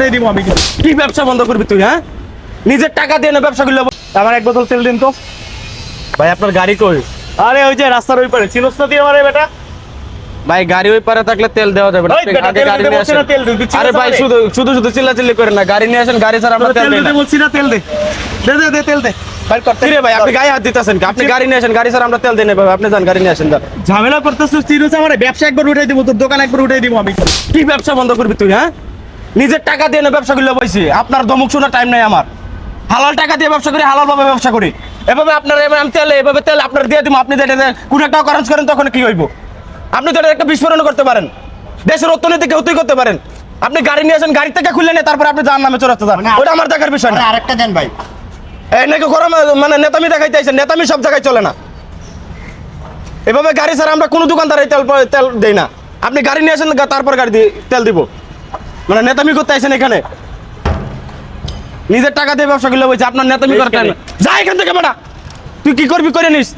উঠাই দিব আমি কিন্তু। কি ব্যবসা বন্ধ করবি তুই হ্যাঁ? নিজের টাকা দিয়ে না ব্যবসা করলে আমার এক বোতল তেল দিন তো। ভাই আপনার গাড়ি কই? আরে ওই যে রাস্তার ওই পারে। চিনোস না দিয়ে আমারে বেটা। ভাই গাড়ি ওই পারে থাকলে তেল দেওয়া যাবে না। আগে গাড়ি নিয়ে আসেন। আরে ভাই। শুধু শুধু শুধু চিল্লাচিল্লি করেন না। গাড়ি নিয়ে আসেন গাড়ি ছাড়া আমরা তেল দেই না। বলছি না তেল দে। দে দে দে তেল দে। বাইর কর কি রে ভাই আপনি গায়ে হাত দিতেছেন কি? আপনি গাড়ি নিয়ে আসেন গাড়ি ছাড়া আমরা তেল দেই না ভাই। আপনি যান গাড়ি নিয়ে আসেন যান। ঝামেলা করতেছিস চিনোস আমার। ব্যবসা একবার উঠাই দিব তোর দোকান একবার উঠাই দিব আমি। কি ব্যবসা বন্ধ করবি তুই হ্যাঁ? নিজের টাকা দিয়ে না ব্যবসা করলে বইছি। আপনার দমুক শোনার টাইম নাই আমার। হালাল টাকা দিয়ে ব্যবসা করি হালাল ভাবে ব্যবসা করি। এভাবে আপনার আমি তেল এভাবে তেল আপনার দিয়ে দিব আপনি যেটা কোন একটা খরচ করেন তখন কি হইব? আপনি তো এটা একটা বিস্ফোরণ করতে পারেন। দেশের অর্থনীতিকে হতেই করতে পারেন। আপনি গাড়ি নিয়ে আসেন গাড়ি থেকে খুলে নিয়ে তারপর আপনি যার নামে চড়াতে যান। মানে ওটা আমার দেখার বিষয় না। মানে আরেকটা দেন ভাই। এই নাকি গরম মানে নেতামি দেখাইতে আইছেন নেতামি সব জায়গায় চলে না। এভাবে গাড়ি ছাড়া আমরা কোনো দোকানদার তেল তেল দেই না। আপনি গাড়ি নিয়ে আসেন তারপর গাড়ি দিয়ে তেল দিব। মানে নেতামি করতে আইছেন এখানে। নিজের টাকা দিয়ে ব্যবসা করলে বলছে আপনার নেতামি করতে যা এখান থেকে বেটা তুই কি করবি করে নিস।